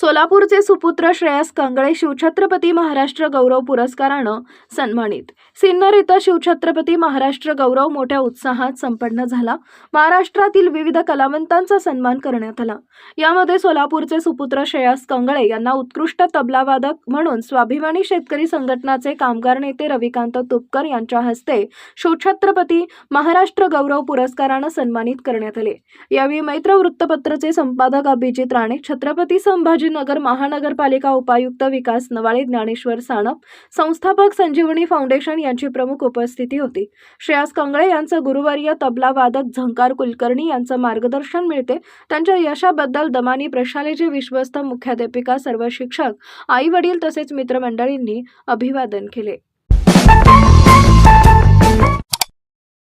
सोलापूरचे सुपुत्र श्रेयस कांगळे शिवछत्रपती महाराष्ट्र गौरव पुरस्कारानं सन्मानित. सिन्नर इथं शिवछत्रपती महाराष्ट्र गौरव मोठ्या उत्साहात संपन्न झाला. महाराष्ट्रातील विविध कलावंतांचा सन्मान करण्यात आला. यामध्ये सोलापूरचे सुपुत्र श्रेयस कांगळे यांना उत्कृष्ट तबलावादक म्हणून स्वाभिमानी शेतकरी संघटनाचे कामगार नेते रविकांत तुपकर यांच्या हस्ते शिवछत्रपती महाराष्ट्र गौरव पुरस्कारानं सन्मानित करण्यात आले. यावेळी मैत्र वृत्तपत्राचे संपादक अभिजित राणे छत्रपती संभाजी संभाजीनगर महानगरपालिका उपायुक्त विकास नवाळे ज्ञानेश्वर साणप संस्थापक संजीवनी फाउंडेशन यांची प्रमुख उपस्थिती होती. श्रेयस कंगळे यांचं गुरुवर्य तबला वादक झंकार कुलकर्णी यांचं मार्गदर्शन मिळते. त्यांच्या यशाबद्दल दमानी प्रशालेचे विश्वस्त मुख्याध्यापिका सर्व शिक्षक आई वडील तसेच मित्रमंडळींनी अभिवादन केले.